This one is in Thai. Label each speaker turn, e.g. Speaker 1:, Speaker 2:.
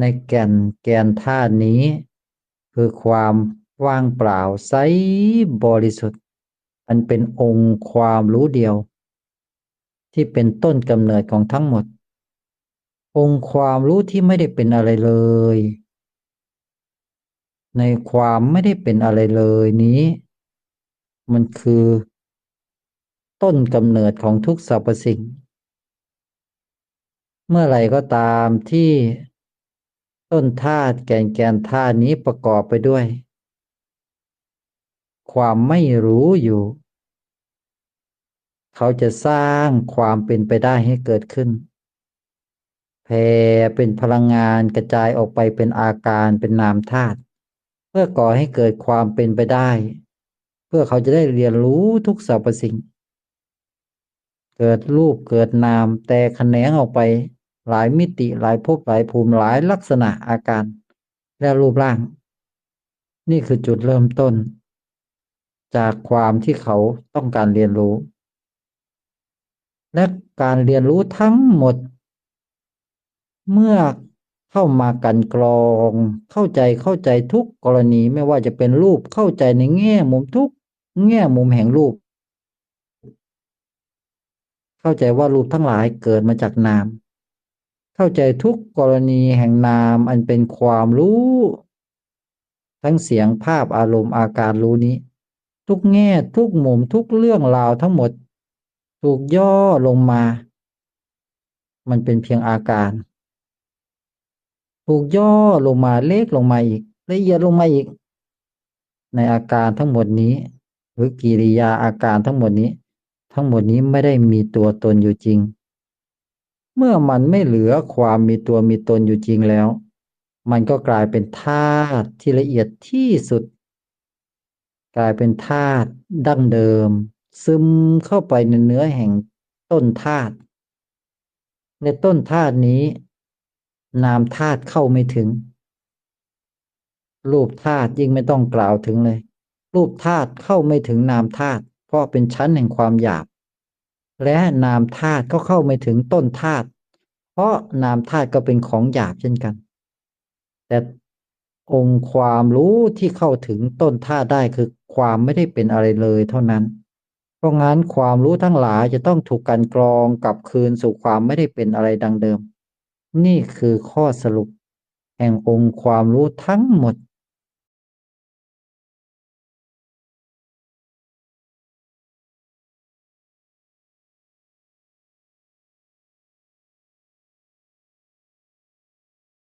Speaker 1: ในแก่นแกนธานี้ คือความว่างเปล่าใสบริสุทธิ์ อันเป็นองค์ความรู้เดียว ที่เป็นต้นกำเนิดของทั้งหมด องค์ความรู้ที่ไม่ได้เป็นอะไรเลย ในความไม่ได้เป็นอะไรเลยนี้ มันคือ ต้นกำเนิดของทุกสรรพสิ่ง เมื่อไหร่ก็ตามที่ ต้นธาตุแกนแกนธาตุนี้ประกอบไปด้วย ความไม่รู้อยู่ เขาจะสร้างความเป็นไปได้ให้เกิดขึ้นแผ่เป็นพลังงานกระจายออกไปเป็นอาการเป็นนามธาตุเพื่อก่อให้เกิดความเป็นไปได้ เพื่อเขาจะได้เรียนรู้ทุกสรรพสิ่ง เกิดรูปเกิดนามแต่แขนงออกไป หลายมิติหลายภพหลายภูมิหลายลักษณะอาการและรูปร่าง นี่คือจุดเริ่มต้น จากความที่เขาต้องการเรียนรู้ และการเรียนรู้ทั้งหมด เมื่อเข้ามากันกรอง เข้าใจเข้าใจทุกกรณีไม่ว่าจะเป็นรูปเข้าใจในแง่มุมทุกแง่มุมแห่งรูป เข้าใจว่ารูปทั้งหลายเกิดมาจากนาม เข้าใจทุกกรณีแห่งนามอันเป็นความรู้ ทั้งเสียงภาพอารมณ์อาการรู้นี้ ทุกแง่ทุกมุมทุกเรื่องราวทั้งหมด ถูกย่อลงมา มันเป็นเพียงอาการ ถูกย่อลงมาเล็กลงมาอีกละเอียดลงมาอีก ในอาการทั้งหมดนี้ หรือกิริยาอาการทั้งหมดนี้ ทั้งหมดนี้ไม่ได้มีตัวตนอยู่จริง เมื่อมันไม่เหลือความมีตัวมีตนอยู่จริงแล้ว มันก็กลายเป็นธาตุที่ละเอียดที่สุด กลายเป็นธาตุดั้งเดิม ซึมเข้าไปในเนื้อแห่งต้นธาตุในต้นธาตุนี้ นามธาตุเข้าไม่ถึง รูปธาตุยิ่งไม่ต้องกล่าวถึงเลย รูปธาตุเข้าไม่ถึงนามธาตุเพราะเป็นชั้นแห่งความหยาบ และนามธาตุก็เข้าไม่ถึงต้นธาตุเพราะนามธาตุก็เป็นของหยาบเช่นกัน แต่องค์ความรู้ที่เข้าถึงต้นธาตุได้คือความไม่ได้เป็นอะไรเลยเท่านั้น เพราะงั้นความรู้ทั้งหลายจะต้องถูกกันกรองกลับคืนสู่ความไม่ได้เป็นอะไรดังเดิม นี่คือข้อสรุป แห่งองค์ความรู้ทั้งหมด